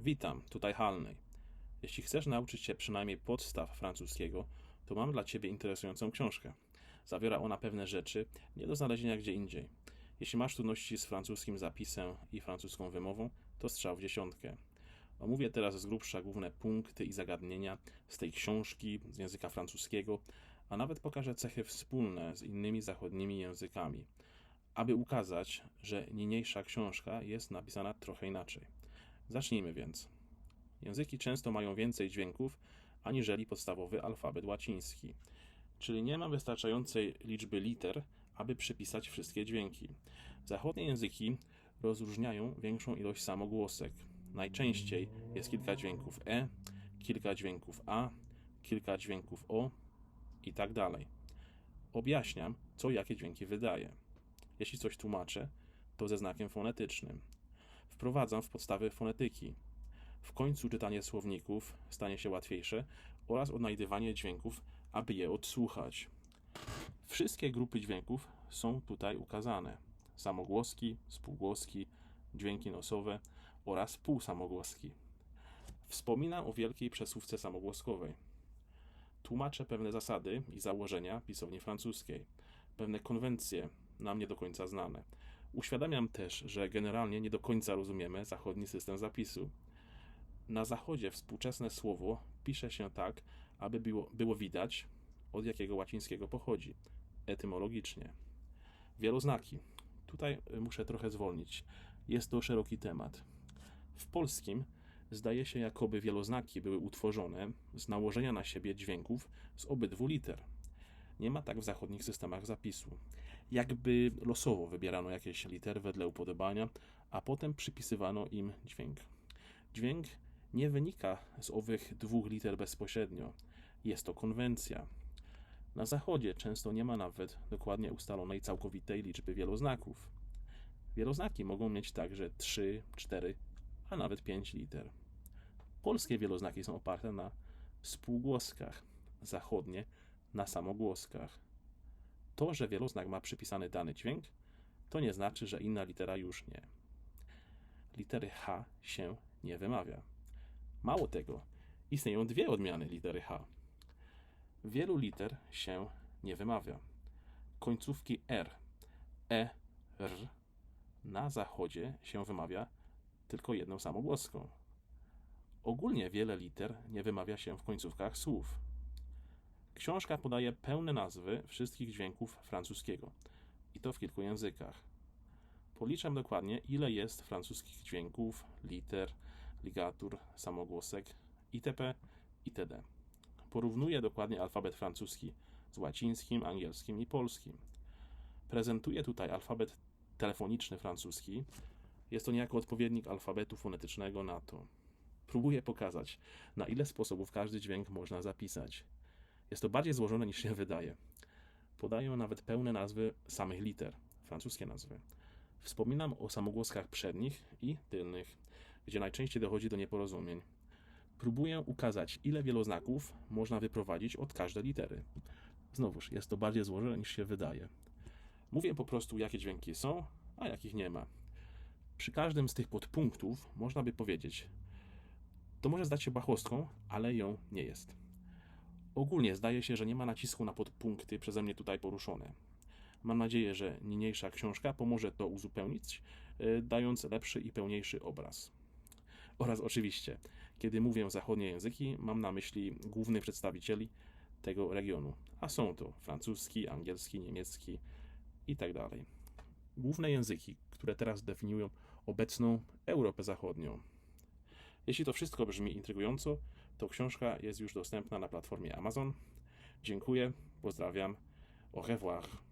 Witam, tutaj Halnej. Jeśli chcesz nauczyć się przynajmniej podstaw francuskiego, to mam dla Ciebie interesującą książkę. Zawiera ona pewne rzeczy nie do znalezienia gdzie indziej. Jeśli masz trudności z francuskim zapisem i francuską wymową, to strzał w dziesiątkę. Omówię teraz z grubsza główne punkty i zagadnienia z tej książki z języka francuskiego, a nawet pokażę cechy wspólne z innymi zachodnimi językami, aby ukazać, że niniejsza książka jest napisana trochę inaczej. Zacznijmy więc. Języki często mają więcej dźwięków aniżeli podstawowy alfabet łaciński, czyli nie ma wystarczającej liczby liter, aby przypisać wszystkie dźwięki. Zachodnie języki rozróżniają większą ilość samogłosek. Najczęściej jest kilka dźwięków e, kilka dźwięków a, kilka dźwięków o i tak dalej. Objaśniam, co jakie dźwięki wydaje. Jeśli coś tłumaczę, to ze znakiem fonetycznym. Wprowadzam w podstawy fonetyki. W końcu czytanie słowników stanie się łatwiejsze oraz odnajdywanie dźwięków, aby je odsłuchać. Wszystkie grupy dźwięków są tutaj ukazane: samogłoski, spółgłoski, dźwięki nosowe oraz półsamogłoski. Wspominam o wielkiej przesuwce samogłoskowej. Tłumaczę pewne zasady i założenia pisowni francuskiej, pewne konwencje nam nie do końca znane. Uświadamiam też, że generalnie nie do końca rozumiemy zachodni system zapisu. Na zachodzie współczesne słowo pisze się tak, aby było, było widać, od jakiego łacińskiego pochodzi, etymologicznie. Wieloznaki. Tutaj muszę trochę zwolnić. Jest to szeroki temat. W polskim zdaje się, jakoby wieloznaki były utworzone z nałożenia na siebie dźwięków z obydwu liter. Nie ma tak w zachodnich systemach zapisu. Jakby losowo wybierano jakieś litery wedle upodobania, a potem przypisywano im dźwięk. Dźwięk nie wynika z owych dwóch liter bezpośrednio. Jest to konwencja. Na zachodzie często nie ma nawet dokładnie ustalonej całkowitej liczby wieloznaków. Wieloznaki mogą mieć także 3, 4, a nawet 5 liter. Polskie wieloznaki są oparte na spółgłoskach, zachodnie na samogłoskach. To, że wieloznak ma przypisany dany dźwięk, to nie znaczy, że inna litera już nie. Litery H się nie wymawia. Mało tego, istnieją dwie odmiany litery H. Wielu liter się nie wymawia. Końcówki R, E, R na zachodzie się wymawia tylko jedną samogłoską. Ogólnie wiele liter nie wymawia się w końcówkach słów. Książka podaje pełne nazwy wszystkich dźwięków francuskiego i to w kilku językach. Policzam dokładnie, ile jest francuskich dźwięków, liter, ligatur, samogłosek itp. itd. Porównuję dokładnie alfabet francuski z łacińskim, angielskim i polskim. Prezentuję tutaj alfabet telefoniczny francuski. Jest to niejako odpowiednik alfabetu fonetycznego na to. Próbuję pokazać, na ile sposobów każdy dźwięk można zapisać. Jest to bardziej złożone niż się wydaje. Podaję nawet pełne nazwy samych liter, francuskie nazwy. Wspominam o samogłoskach przednich i tylnych, gdzie najczęściej dochodzi do nieporozumień. Próbuję ukazać, ile wieloznaków można wyprowadzić od każdej litery. Znowuż, jest to bardziej złożone niż się wydaje. Mówię po prostu, jakie dźwięki są, a jakich nie ma. Przy każdym z tych podpunktów można by powiedzieć, to może zdać się bachłostką, ale ją nie jest. Ogólnie zdaje się, że nie ma nacisku na podpunkty przeze mnie tutaj poruszone. Mam nadzieję, że niniejsza książka pomoże to uzupełnić, e, dając lepszy i pełniejszy obraz. Oraz oczywiście, kiedy mówię zachodnie języki, mam na myśli głównych przedstawicieli tego regionu, a są to francuski, angielski, niemiecki itd. Tak Główne języki, które teraz definiują obecną Europę Zachodnią. Jeśli to wszystko brzmi intrygująco, to książka jest już dostępna na platformie Amazon. Dziękuję, pozdrawiam, au revoir.